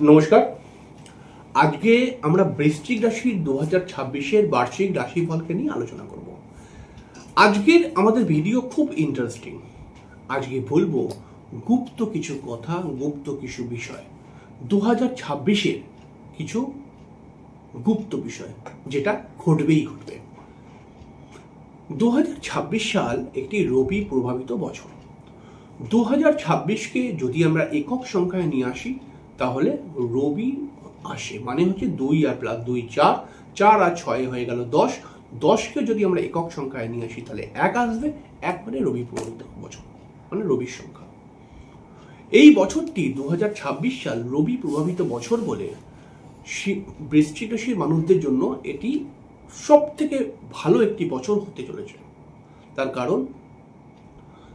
নমস্কার। আজকে আমরা বৃশ্চিক রাশির দু হাজার ছাব্বিশের বার্ষিক রাশিফলকে নিয়ে আলোচনা করব। আজকের আমাদের ভিডিও খুব ইন্টারেস্টিং আজকে বলব গুপ্ত কিছু কথা, গুপ্ত কিছু বিষয়। দু হাজার ছাব্বিশের কিছু গুপ্ত বিষয়, যেটা ঘটবেই ঘটবে। দু হাজার ছাব্বিশ সাল একটি রবি প্রভাবিত বছর। দু হাজার ছাব্বিশকে যদি আমরা একক সংখ্যায় নিয়ে আসি তাহলে রবি আসে। মানে হচ্ছে দুই আর প্লাস দুই চার। চার আর ছয় হয়ে গেল দশ। দশকে যদি আমরা একক সংখ্যায় নিয়ে আসি, তাহলে এক আসবে। এক মানে রবি প্রভাবিত বছর। মানে রবির সংখ্যা। এই বছরটি দুহাজার ছাব্বিশ সাল রবি প্রভাবিত বছর বলে বৃশ্চিক রাশির মানুষদের জন্য এটি সব থেকে ভালো একটি বছর হতে চলেছে। তার কারণ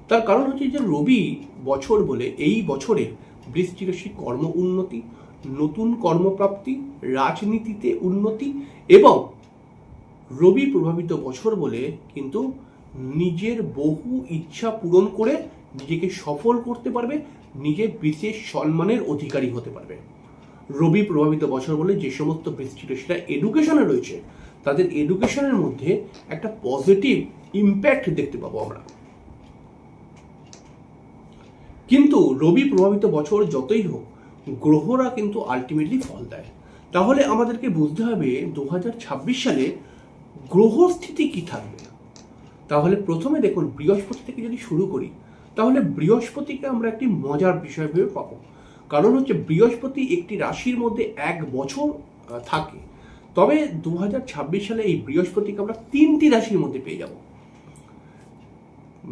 তার কারণ হচ্ছে যে রবি বছর বলে এই বছরে বৃশ্চিক রাশি কর্ম উন্নতি, নতুন কর্মপ্রাপ্তি, রাজনীতিতে উন্নতি এবং রবি প্রভাবিত বছর বলে কিন্তু নিজের বহু ইচ্ছা পূরণ করে নিজেকে সফল করতে পারবে, নিজের বিশেষ সম্মানের অধিকারী হতে পারবে। রবি প্রভাবিত বছর বলে যে সমস্ত বৃষ্টি রাশিরা এডুকেশনে রয়েছে, তাদের এডুকেশনের মধ্যে একটা পজিটিভ ইম্প্যাক্ট দেখতে পাবো আমরা। কিন্তু রবি প্রভাবিত বছর যতই হোক, গ্রহরা কিন্তু আলটিমেটলি ফল দেয়। তাহলে আমাদেরকে বুঝতে হবে দু হাজার ছাব্বিশ সালে গ্রহ স্থিতি কি থাকবে। তাহলে প্রথমে দেখুন, বৃহস্পতি থেকে যদি শুরু করি, তাহলে বৃহস্পতিকে আমরা একটি মজার বিষয় ভেবে পাবো। কারণ হচ্ছে বৃহস্পতি একটি রাশির মধ্যে এক বছর থাকে। তবে দু হাজার ছাব্বিশ সালে এই বৃহস্পতিকে আমরা তিনটি রাশির মধ্যে পেয়ে যাব।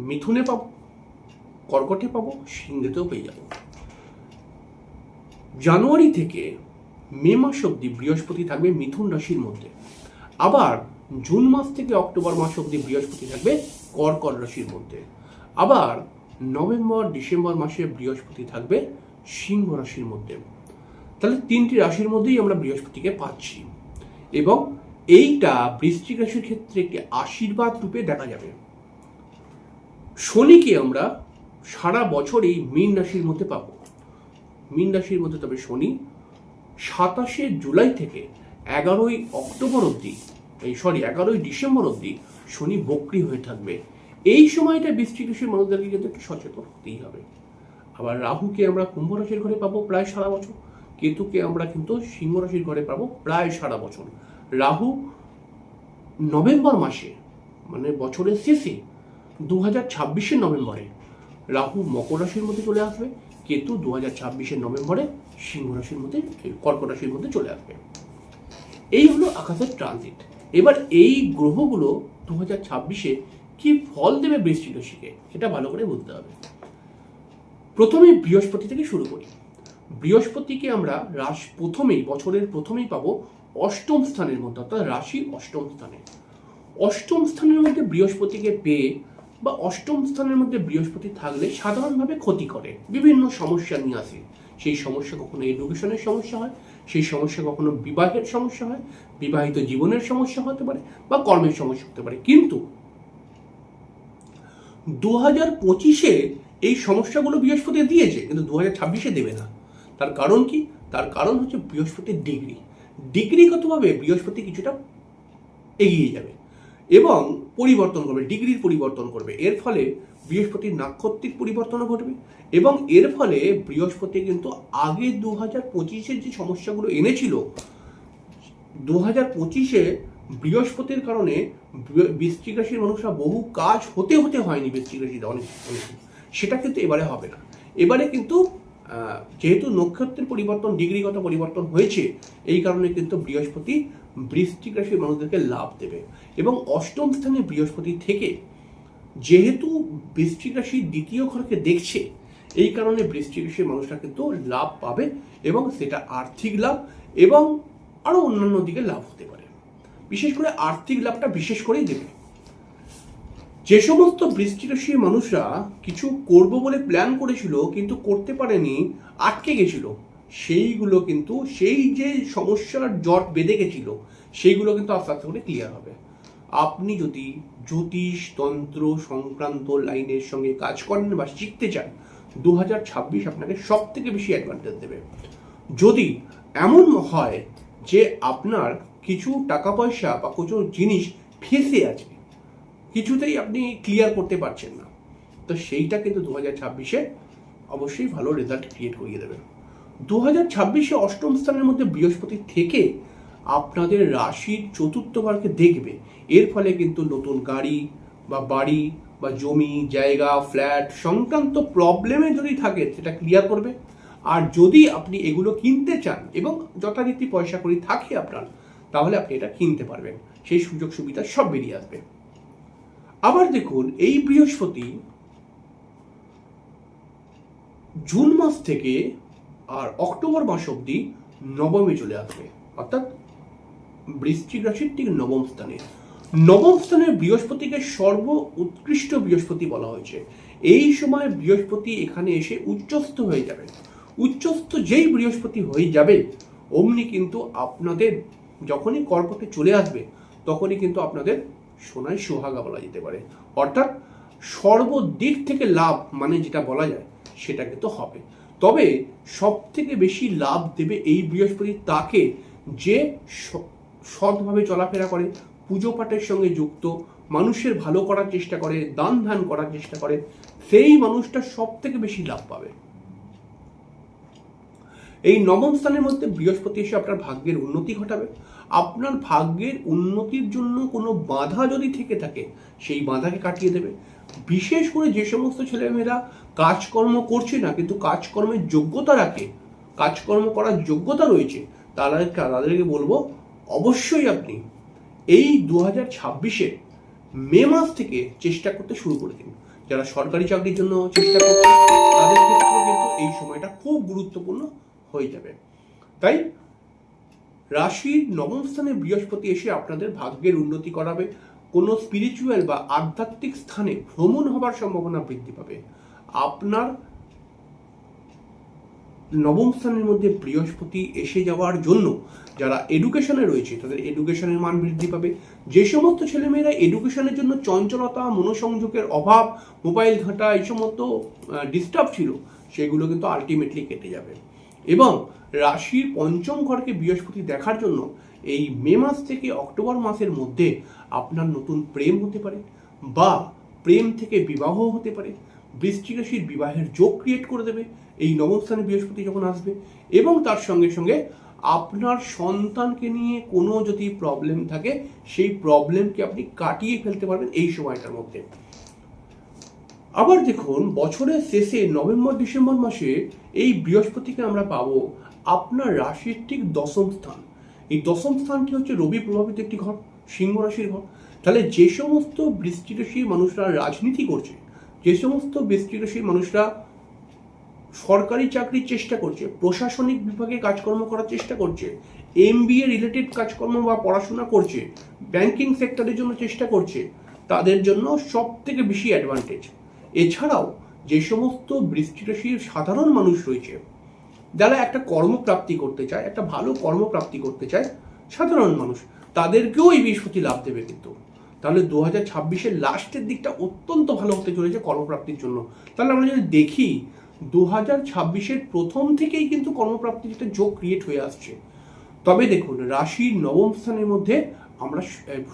মিথুনে পাবো কর্কটে পাবো, সিংহেতেও পেয়ে যাব। জানুয়ারি থেকে মে মাস অবধি বৃহস্পতি থাকবে মিথুন রাশির মধ্যে। আবার জুন মাস থেকে অক্টোবর মাস অবধি বৃহস্পতি থাকবে কর্কট রাশির মধ্যে। আবার নভেম্বর, ডিসেম্বর মাসে বৃহস্পতি থাকবে সিংহ রাশির মধ্যে। তাহলে তিনটি রাশির মধ্যেই আমরা বৃহস্পতিকে পাচ্ছি। এবং এইটা বৃশ্চিক রাশির ক্ষেত্রে একটি আশীর্বাদ রূপে দেখা যাবে। শনিকে আমরা সারা বছর এই মীন রাশির মধ্যে পাব। মীন রাশির মধ্যে তবে শনি, সাতাশে জুলাই থেকে এগারোই অক্টোবর অবধি, এই সরি এগারোই ডিসেম্বর অবধি শনি বক্রি হয়ে থাকবে। এই সময়টা বৃষ্টি রাশির মানুষদেরকে কিন্তু একটু সচেতন হতেই হবে। আবার রাহুকে আমরা কুম্ভ রাশির ঘরে পাবো প্রায় সারা বছর, কেতুকে আমরা কিন্তু সিংহ রাশির ঘরে পাবো প্রায় সারা বছর। রাহু নভেম্বর মাসে মানে বছরের শেষে দু হাজার ছাব্বিশের নভেম্বরে রাহু মকর রাশির মধ্যে চলে আসবে, কেতু দু হাজার ছাব্বিশের নভেম্বরে সিংহ রাশির মধ্যে কর্কট রাশির মধ্যে চলে আসবে। এই হলো আকাশের ট্রানজিট এবার এই গ্রহগুলো দু হাজার ছাব্বিশে কি ফল দেবে বৃষ্টিক রাশিকে এটা ভালো করে বুঝতে হবে। প্রথমে বৃহস্পতি থেকে শুরু করি। বৃহস্পতিকে আমরা রাশ প্রথমেই, বছরের প্রথমেই পাবো অষ্টম স্থানের মধ্যে, অর্থাৎ রাশি অষ্টম স্থানে। অষ্টম স্থানের মধ্যে বৃহস্পতিকে পেয়ে বা অষ্টম স্থানের মধ্যে বৃহস্পতি থাকলে সাধারণভাবে ক্ষতি করে। বিভিন্ন সমস্যা নিয়ে আসে। সেই সমস্যা কখনো এডুকেশনের সমস্যা হয়, সেই সমস্যা কখনো বিবাহের সমস্যা হয়, বিবাহিত জীবনের সমস্যা হতে পারে বা কর্মের সমস্যা হতে পারে। কিন্তু দু হাজার পঁচিশে এই সমস্যাগুলো বৃহস্পতি দিয়েছে, কিন্তু দু হাজার ছাব্বিশে দেবে না। তার কারণ কি? তার কারণ হচ্ছে বৃহস্পতির ডিগ্রি ডিগ্রিগতভাবে বৃহস্পতি কিছুটা এগিয়ে যাবে। এবং পরিবর্তন করবে, ডিগ্রির পরিবর্তন করবে এর ফলে বৃহস্পতির নাক্ষত্রিক পরিবর্তনও ঘটবে এবং এর ফলে বৃহস্পতি কিন্তু আগে দু হাজার পঁচিশের যে সমস্যাগুলো এনেছিল দু হাজার পঁচিশে বৃহস্পতির কারণে বৃ- বৃশ্চিক রাশির মানুষরা বহু কাজ হতে হতে হয়নি রাশিতে অনেক অনেক। সেটা কিন্তু এবারে হবে না এবারে কিন্তু যেহেতু নক্ষত্রের পরিবর্তন, ডিগ্রিগত পরিবর্তন হয়েছে, এই কারণে কিন্তু বৃহস্পতি বৃশ্চিক রাশির মানুষদেরকে লাভ দেবে। এবং অষ্টম স্থানে বৃহস্পতি থেকে যেহেতু বৃশ্চিক রাশির দ্বিতীয় ঘরকে দেখছে, এই কারণে বৃশ্চিক রাশির মানুষরা কিন্তু লাভ পাবে এবং সেটা আর্থিক লাভ এবং আরও অন্যান্য দিকে লাভ হতে পারে। বিশেষ করে আর্থিক লাভটা বিশেষ করেই দেবে। যে সমস্ত বৃষ্টি রাশির মানুষরা কিছু করব বলে প্ল্যান করেছিল, কিন্তু করতে পারেনি, আটকে গেছিল। সেইগুলো কিন্তু, সেই যে সমস্যার জট বেঁধে গেছিল, সেইগুলো কিন্তু আস্তে আস্তে করে ক্লিয়ার হবে। আপনি যদি জ্যোতিষ, তন্ত্র সংক্রান্ত লাইনের সঙ্গে কাজ করেন বা শিখতে চান দু হাজার ছাব্বিশ আপনাকে সব থেকে বেশি অ্যাডভান্টেজ দেবে। যদি এমন হয় যে আপনার কিছু টাকা পয়সা বা কিছু জিনিস ফেসে আছে, কিছুতেই আপনি ক্লিয়ার করতে পারছেন না, তো সেইটা কিন্তু দু হাজার ছাব্বিশে অবশ্যই ভালো রেজাল্ট ক্রিয়েট করিয়ে দেবে। দু হাজার ছাব্বিশে অষ্টম স্থানের মধ্যে বৃহস্পতি থেকে আপনাদের রাশির চতুর্থবারকে দেখবে। এর ফলে কিন্তু নতুন গাড়ি বা বাড়ি বা জমি, জায়গা, ফ্ল্যাট সংক্রান্ত প্রবলেমে যদি থাকে, সেটা ক্লিয়ার করবে। আর যদি আপনি এগুলো কিনতে চান এবং যথারীতি পয়সা করি থাকে আপনার, তাহলে আপনি এটা কিনতে পারবেন। সেই সুযোগ সুবিধা সব বেরিয়ে আসবে। আবার দেখুন, এই বৃহস্পতি জুন মাস থেকে আর অক্টোবর মাস অবধি নবমে চলে আসবে। অর্থাৎ বৃশ্চিক রাশির ঠিক নবম স্থানে। নবম স্থানে বৃহস্পতিকে সর্ব উৎকৃষ্ট বৃহস্পতি বলা হয়েছে। এই সময় বৃহস্পতি এখানে এসে উচ্চস্থ হয়ে যাবে। উচ্চস্থ যেই বৃহস্পতি হয়ে যাবে, অমনি কিন্তু আপনাদের যখনই কর্কটে চলে আসবে, তখনই কিন্তু আপনাদের সোনায় সোহাগা বলা যেতে পারে। অর্থাৎ সর্বদিক থেকে লাভ মানে যেটা বলা যায়, সেটা কিন্তু হবে। তবে সব থেকে বেশি লাভ দেবে এই বৃহস্পতি তাকে যে সৎভাবে চলাফেরা করে, পুজো পাঠের সঙ্গে যুক্ত, মানুষের ভালো করার চেষ্টা করে, দান ধান করার চেষ্টা করে, সেই মানুষটা সব থেকে বেশি লাভ পাবে। এই নবম স্থানের মধ্যে বৃহস্পতি এসে আপনার ভাগ্যের উন্নতি ঘটাবে। আপনার ভাগ্যের উন্নতির জন্য কোনো বাধা যদি থেকে থাকে, সেই বাধাকে কাটিয়ে দেবে। বিশেষ করে যে সমস্ত ছেলেমেয়েরা কাজকর্ম করছে না, কিন্তু কাজকর্মের যোগ্যতা রাখে, কাজকর্ম করার যোগ্যতা রয়েছে তারা তাদেরকে বলব, অবশ্যই আপনি এই দু হাজার ছাব্বিশে মে মাস থেকে চেষ্টা করতে শুরু করে দিন। যারা সরকারি চাকরির জন্য চেষ্টা করছে, তাদের ক্ষেত্রে কিন্তু এই সময়টা খুব গুরুত্বপূর্ণ হয়ে যাবে। তাই রাশির নবম স্থানে বৃহস্পতি এসে আপনাদের ভাগ্যের উন্নতি করাবে। কোনো স্পিরিচুয়াল বা আধ্যাত্মিক স্থানে ভ্রমণ হবার সম্ভাবনা বৃদ্ধি পাবে। আপনার নবম স্থানের মধ্যে বৃহস্পতি এসে যাওয়ার জন্য যারা এডুকেশনে রয়েছে, তাদের এডুকেশনের মান বৃদ্ধি পাবে। যে সমস্ত ছেলেমেয়েরা এডুকেশনের জন্য চঞ্চলতা, মনোসংযোগের অভাব মোবাইল ঘাঁটা, এই সমস্ত ডিস্টার্ব ছিল, সেগুলো কিন্তু আলটিমেটলি কেটে যাবে। এবং রাশির পঞ্চম ঘরকে বৃহস্পতি দেখার জন্য এই মে মাস থেকে অক্টোবর মাসের মধ্যে আপনার নতুন প্রেম হতে পারে বা প্রেম থেকে বিবাহ হতে পারে। বৃষ্টি রাশির বিবাহের যোগ ক্রিয়েট করে দেবে এই নবম স্থানে বৃহস্পতি যখন আসবে এবং তার সঙ্গে সঙ্গে আপনার সন্তানকে নিয়ে কোনো যদি প্রবলেম থাকে সেই প্রবলেমকে আপনি কাটিয়ে ফেলতে পারবেন এই সময়টার মধ্যে। আবার দেখুন, বছরের শেষে নভেম্বর, ডিসেম্বর মাসে এই বৃহস্পতিকে আমরা পাবো আপনার রাশির ঠিক দশম স্থান। এই দশম স্থানটি হচ্ছে রবি প্রভাবিত একটি ঘর, সিংহ রাশির ঘর। তাহলে যে সমস্ত বৃষ্টি রাশির মানুষরা রাজনীতি করছে, যে সমস্ত বৃষ্টি রাশির মানুষরা সরকারি চাকরির চেষ্টা করছে, প্রশাসনিক বিভাগে কাজকর্ম করার চেষ্টা করছে এম রিলেটেড কাজকর্ম বা পড়াশোনা করছে ব্যাংকিং সেক্টরের জন্য চেষ্টা করছে, তাদের জন্য সব থেকে বেশি অ্যাডভান্টেজ এছাড়াও যে সমস্ত বৃষ্টি রাশির সাধারণ মানুষ রয়েছে, যারা একটা কর্মপ্রাপ্তি করতে চায়, একটা ভালো কর্মপ্রাপ্তি করতে চায়, সাধারণ মানুষ, তাদেরকেও এই বৃহস্পতি লাভ দেবে কিন্তু। তাহলে দু হাজার ছাব্বিশের লাস্টের দিকটা অত্যন্ত ভালো হতে চলেছে কর্মপ্রাপ্তির জন্য। তাহলে আমরা যদি দেখি দু হাজার ছাব্বিশের প্রথম থেকেই কিন্তু কর্মপ্রাপ্তির একটা যোগ ক্রিয়েট হয়ে আসছে। তবে দেখুন, রাশির নবম স্থানের মধ্যে আমরা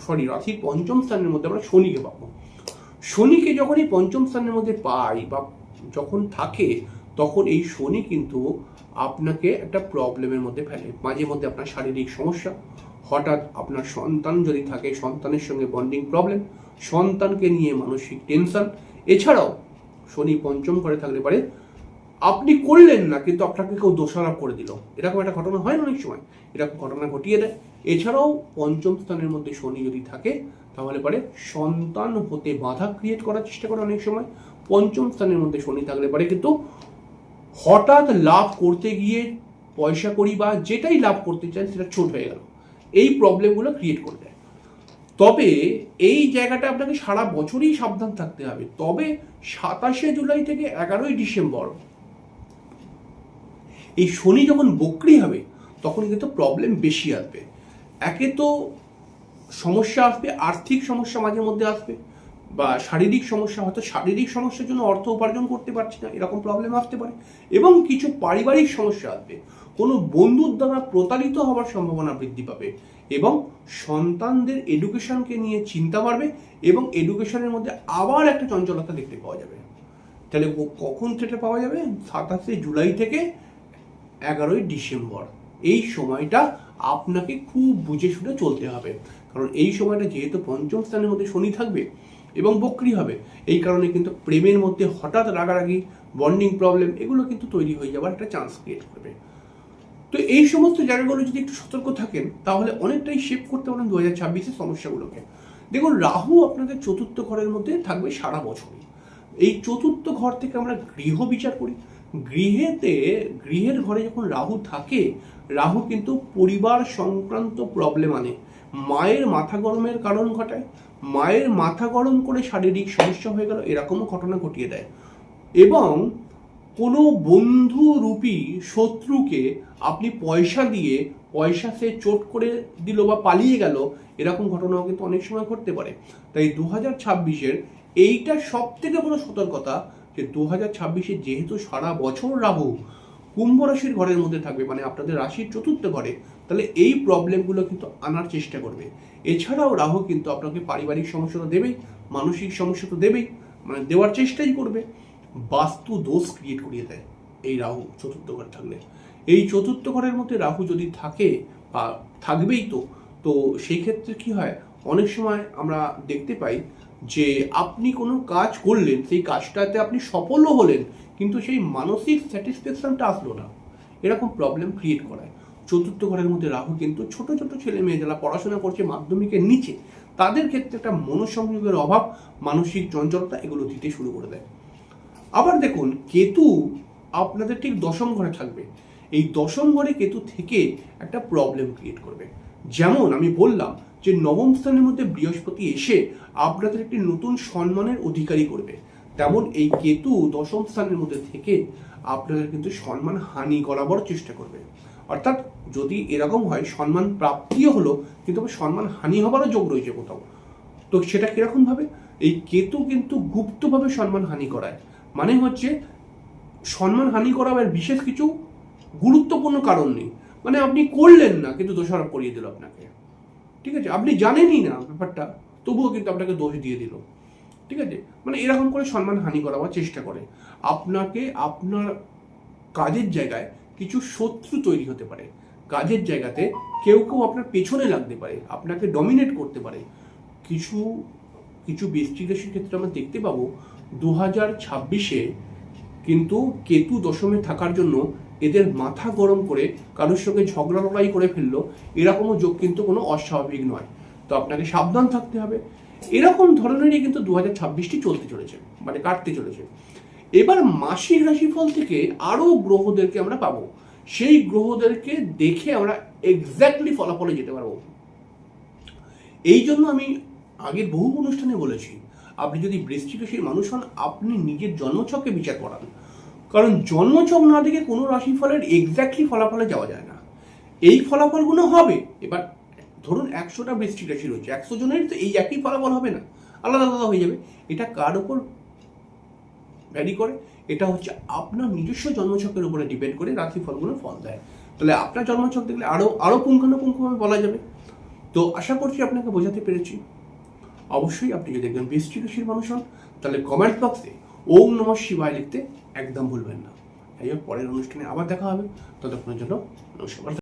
সরি রাশির পঞ্চম স্থানের মধ্যে আমরা শনিকে পাবো। শনিকে যখন এই পঞ্চম স্থানের মধ্যে পাই বা যখন থাকে, তখন এই শনি কিন্তু আপনাকে একটা প্রবলেমের মধ্যে ফেলে। মাঝে মধ্যে আপনার শারীরিক সমস্যা, হঠাৎ আপনার সন্তান যদি থাকে, সন্তানের সঙ্গে বন্ডিং প্রবলেম সন্তানকে নিয়ে মানসিক টেনশন এছাড়াও শনি পঞ্চম করে থাকলে পারে, আপনি করলেন না, কিন্তু আপনাকে কেউ দোষারোপ করে দিল। এরকম একটা ঘটনা হয় না অনেক সময়। এরকম ঘটনা ঘটিয়ে দেয়। এছাড়াও পঞ্চম স্থানের মধ্যে শনি যদি থাকে তাহলে পরে সন্তান হতে বাধা ক্রিয়েট করার চেষ্টা করে অনেক সময়। পঞ্চম স্থানের মধ্যে শনি থাকলে পারে কিন্তু হঠাৎ লাভ করতে গিয়ে পয়সা করি বা যেটাই লাভ করতে চান সেটা ছোট হয়ে গেল। এই প্রবলেমগুলো ক্রিয়েট করে দেয়। তবে এই জায়গাটা আপনাকে সারা বছরই সাবধান থাকতে হবে। তবে সাতাশে জুলাই থেকে এগারোই ডিসেম্বর এই শনি যখন বক্রি হবে, তখন কিন্তু প্রবলেম বেশি আসবে। একে তো সমস্যা আসবে, আর্থিক সমস্যা মাঝে মধ্যে আসবে, বা শারীরিক সমস্যা, হয়তো শারীরিক সমস্যার জন্য অর্থ উপার্জন করতে পারছি না, এরকম প্রবলেম আসতে পারে। এবং কিছু পারিবারিক সমস্যা আসবে। কোনো বন্ধুর দ্বারা প্রতারিত হওয়ার সম্ভাবনা বৃদ্ধি পাবে এবং সন্তানদের এডুকেশনকে নিয়ে চিন্তা বাড়বে এবং এডুকেশনের মধ্যে আবার একটা চঞ্চলতা দেখতে পাওয়া যাবে। তাহলে কখন সেটা পাওয়া যাবে? সাতাশে জুলাই থেকে এগারোই ডিসেম্বর। এই সময়টা আপনাকে খুব বুঝে শুনে চলতে হবে। কারণ এই সময়টা যেহেতু পঞ্চম স্থানের মধ্যে শনি থাকবে এবং বক্রি হবে, এই কারণে কিন্তু প্রেমের মধ্যে হঠাৎ রাগারাগি বন্ডিং প্রবলেম এগুলো কিন্তু তৈরি হয়ে যাওয়ার একটা চান্স ক্রিয়েট করবে। তো এই সমস্ত জায়গাগুলো যদি একটু সতর্ক থাকেন, তাহলে অনেকটাই শেপ করতে পারেন দু হাজার ছাব্বিশের সমস্যাগুলোকে। দেখুন, রাহু আপনাদের চতুর্থ ঘরের মধ্যে থাকবে সারা বছরই। এই চতুর্থ ঘর থেকে আমরা গৃহ বিচার করি। গৃহেতে, গৃহের ঘরে যখন রাহু থাকে, রাহু কিন্তু পরিবার সংক্রান্ত প্রবলেম আনে। মায়ের মাথা গরমের কারণ ঘটায়। মায়ের মাথা গরম করে শারীরিক সমস্যা হয়ে গেল, এরকমও ঘটনা ঘটিয়ে দেয়। এবং কোনো বন্ধুরূপী শত্রুকে আপনি পয়সা দিয়ে, পয়সা সে চোট করে দিল বা পালিয়ে গেল, এরকম ঘটনাও কিন্তু অনেক সময় ঘটতে পারে। তাই দু হাজার ছাব্বিশের এইটা সব থেকে বড় সতর্কতা যে দু হাজার ছাব্বিশে যেহেতু সারা বছর রাহু কুম্ভ রাশির ঘরের মধ্যে থাকবে মানে আপনাদের রাশির চতুর্থ ঘরে, তাহলে এই প্রবলেমগুলো কিন্তু আনার চেষ্টা করবে। এছাড়াও রাহু কিন্তু আপনাকে পারিবারিক সমস্যা তো দেবেই, মানসিক সমস্যা তো দেবেই মানে দেওয়ার চেষ্টাই করবে। বাস্তু দোষ ক্রিয়েট করিয়ে দেয় এই রাহু চতুর্থ ঘরে থাকলে। এই চতুর্থ ঘরের মধ্যে রাহু যদি থাকে বা থাকবেই তো তো সেই ক্ষেত্রে কি হয়? অনেক সময় আমরা দেখতে পাই যে আপনি কোনো কাজ করলেন, সেই কাজটাতে আপনি সফলও হলেন, কিন্তু সেই মানসিক স্যাটিসফ্যাকশনটা আসলো না। এরকম প্রবলেম ক্রিয়েট করায়। চতুর্থ ঘরের মধ্যে রাহু কিন্তু ছোট ছোট ছেলে মেয়ে যারা পড়াশোনা করছে মাধ্যমিকের নিচে, তাদের ক্ষেত্রে একটা মনোসংযোগের অভাব, মানসিক চঞ্চলতা এগুলো দিতে শুরু করে দেয়। আবার দেখুন, কেতু আপনাদের ঠিক দশম ঘরে থাকবে। এই দশম ঘরে কেতু থেকে একটা প্রবলেম ক্রিয়েট করবে। যেমন আমি বললাম যে নবম স্থানের মধ্যে বৃহস্পতি এসে আপনাদের একটি নতুন সম্মানের অধিকারী করবে। তেমন এই কেতু দশম স্থানের মধ্যে থেকে আপনাদের কিন্তু সম্মান হানি করাবার চেষ্টা করবে। অর্থাৎ যদি এরকম হয়, সম্মান প্রাপ্তিও হলো, কিন্তু সম্মান হানি হবারও যোগ রয়েছে কোথাও। তো সেটা কীরকম ভাবে? এই কেতু কিন্তু গুপ্তভাবে সম্মান হানি করায়। মানে হচ্ছে সম্মান হানি করাবার বিশেষ কিছু গুরুত্বপূর্ণ কারণ নেই। মানে আপনি করলেন না, কিন্তু দোষারোপ করিয়ে দিল আপনাকে। ঠিক আছে? আপনি জানেনই না ব্যাপারটা, তবুও কিন্তু আপনাকে দোষ দিয়ে দিল। ঠিক আছে? মানে এরকম করে সম্মান হানি করাবার চেষ্টা করে। আপনাকে আপনার কাজের জায়গায় কিছু শত্রু তৈরি হতে পারে। কাজের জায়গাতে কেউ কেউ আপনার পেছনে লাগতে পারে, আপনাকে ডমিনেট করতে পারে। কিছু কিছু বৃষ্টি ক্ষেত্রে আমরা দেখতে পাবো দু হাজার ছাব্বিশে কিন্তু কেতু দশমে থাকার জন্য এদের মাথা গরম করে কারোর সঙ্গে ঝগড়া লড়াই করে ফেলল, এরকমও যোগ কিন্তু কোনো অস্বাভাবিক নয়। তো আপনাকে সাবধান থাকতে হবে। এরকম ধরনেরই কিন্তু দু হাজার ছাব্বিশটি চলতে চলেছে মানে কাটতে চলেছে। এবার মাসিক রাশিফল থেকে আরও গ্রহদেরকে আমরা পাবো। সেই গ্রহদেরকে দেখে আমরা এক্স্যাক্টলি ফলাফলে যেতে পারব। এই জন্য আমি আগের বহু অনুষ্ঠানে বলেছি, আপনি যদি বৃশ্চিক রাশির মানুষ হন, আপনি নিজের জন্মছককে বিচার করান। কারণ জন্মছক না দেখে কোনো রাশিফলের এক্স্যাক্টলি ফলাফলে যাওয়া যায় না। এই ফলাফলগুলো হবে। এবার ধরুন একশোটা বৃষ্টিক রাশি রয়েছে। একশো জনের তো এই একই ফলাফল হবে না। আলাদা আলাদা হয়ে যাবে। এটা কার ওপর ভ্যারি করে? এটা হচ্ছে আপনার নিজস্ব জন্মছকের উপরে ডিপেন্ড করে রাশিফলগুলো ফল দেয়। তাহলে আপনার জন্মছক দেখলে আরও আরও পুঙ্খানুপুঙ্খভাবে বলা যাবে। তো আশা করছি আপনাকে বোঝাতে পেরেছি। অবশ্যই আপনি যদি একজন বৃষ্টি রাশির মানুষ হন, তাহলে কমেন্ট বক্সে ওম নম শিবায় লিখতে একদম ভুলবেন না। এই পরের অনুষ্ঠানে আবার দেখা হবে। ততক্ষণের জন্য নমস্কার।